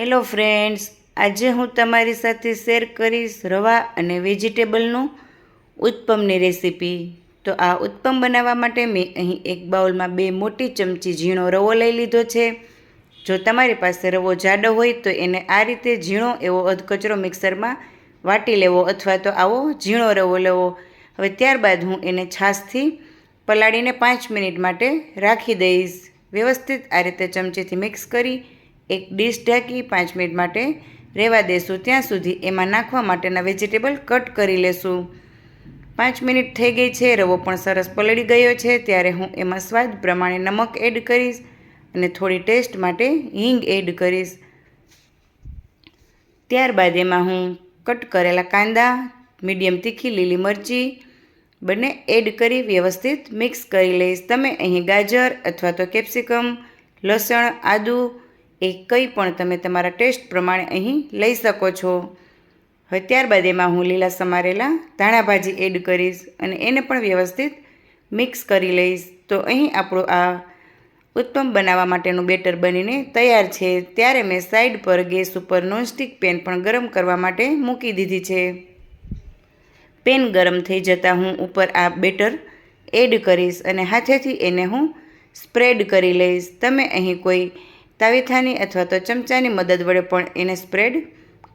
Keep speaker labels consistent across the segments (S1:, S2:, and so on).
S1: Hello friends, આજે હું તમારી સાથે શેર કરીશ રવા અને વેજીટેબલનું ઉત્પમની રેસીપી. તો આ ઉત્પમ બનાવવા માટે મેં અહીં એક બાઉલમાં બે મોટી ચમચી ઝીણો રવો લઈ લીધો છે. જો તમારી પાસે રવો જાડો હોય તો એને આ રીતે ઝીણો એવો અધકચરો મિક્સરમાં વાટી લેવો અથવા તો આવો ઝીણો રવો લેવો. હવે ત્યારબાદ હું એને છાશથી પલાળીને પાંચ મિનિટ માટે રાખી દઈશ. વ્યવસ્થિત આ રીતે ચમચીથી મિક્સ કરી એક ડીશ ઢાંકી પાંચ મિનિટ માટે રહેવા દેશું. ત્યાં સુધી એમાં નાખવા માટેના વેજીટેબલ કટ કરી લેશું. પાંચ મિનિટ થઈ ગઈ છે, રવો પણ સરસ પલળી ગયો છે, ત્યારે હું એમાં સ્વાદ પ્રમાણે નમક એડ કરીશ અને થોડી ટેસ્ટ માટે હિંગ એડ કરીશ. ત્યારબાદ એમાં હું કટ કરેલા કાંદા, મીડિયમ તીખી લીલી મરચી, બંને એડ કરી વ્યવસ્થિત મિક્સ કરી લઈશ. તમે અહીં ગાજર અથવા તો કેપ્સિકમ, લસણ, આદું એ કંઈ પણ તમે તમારા ટેસ્ટ પ્રમાણે અહીં લઈ શકો છો. હવે ત્યારબાદ એમાં હું લીલા સમારેલા ધાણા ભાજી એડ કરીશ અને એને પણ વ્યવસ્થિત મિક્સ કરી લઈશ. તો અહીં આપણું આ ઉત્તમ બનાવવા માટેનું બેટર બનીને તૈયાર છે. ત્યારે મેં સાઈડ પર ગેસ ઉપર નોનસ્ટિક પેન પણ ગરમ કરવા માટે મૂકી દીધી છે. પેન ગરમ થઈ જતાં હું ઉપર આ બેટર એડ કરીશ અને હાથેથી એને હું સ્પ્રેડ કરી લઈશ. તમે અહીં કોઈ તાવીથાની અથવા તો ચમચાની મદદ વડે પણ એને સ્પ્રેડ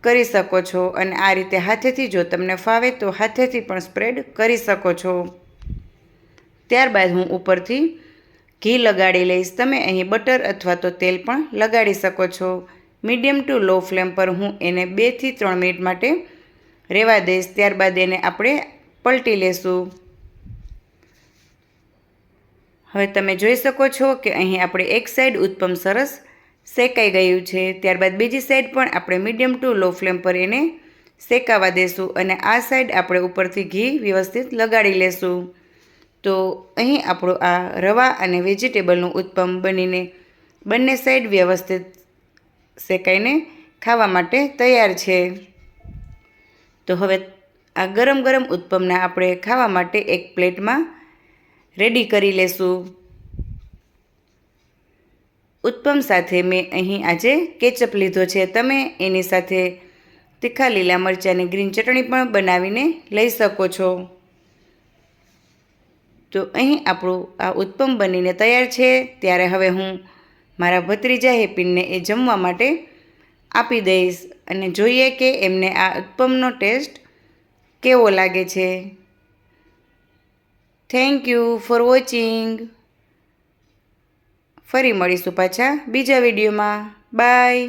S1: કરી શકો છો. અને આ રીતે હાથેથી જો તમને ફાવે તો હાથેથી પણ સ્પ્રેડ કરી શકો છો. ત્યારબાદ હું ઉપરથી ઘી લગાડી લઈશ. તમે અહીં બટર અથવા તો તેલ પણ લગાડી શકો છો. મીડિયમ ટુ લો ફ્લેમ પર હું એને બેથી ત્રણ મિનિટ માટે રહેવા દઈશ. ત્યારબાદ એને આપણે પલટી લેશું. હવે તમે જોઈ શકો છો કે અહીં આપણે એક સાઈડ ઉત્પમ સરસ શેકાઈ ગયું છે. ત્યારબાદ બીજી સાઈડ પણ આપણે મીડિયમ ટુ લો ફ્લેમ પર એને શેકાવા દેશું અને આ સાઈડ આપણે ઉપરથી ઘી વ્યવસ્થિત લગાડી લેશું. તો અહીં આપણું આ રવા અને વેજીટેબલનું ઉત્પમ બનીને બંને સાઈડ વ્યવસ્થિત શેકાઈને ખાવા માટે તૈયાર છે. તો હવે આ ગરમ ગરમ ઉત્પમને આપણે ખાવા માટે એક પ્લેટમાં રેડી કરી લેશું. ઉત્પમ સાથે મેં અહીં આજે કેચઅપ લીધો છે. તમે એની સાથે તીખા લીલા મરચાંની ગ્રીન ચટણી પણ બનાવીને લઈ શકો છો. તો અહીં આપણું આ ઉત્પમ બનીને તૈયાર છે. ત્યારે હવે હું મારા ભત્રીજા હેપીનને એ જમવા માટે આપી દઈશ અને જોઈએ કે એમને આ ઉત્પમનો ટેસ્ટ કેવો લાગે છે. Thank you for watching. ફરી મળીશું પાછા બીજા વિડીયોમાં. બાય.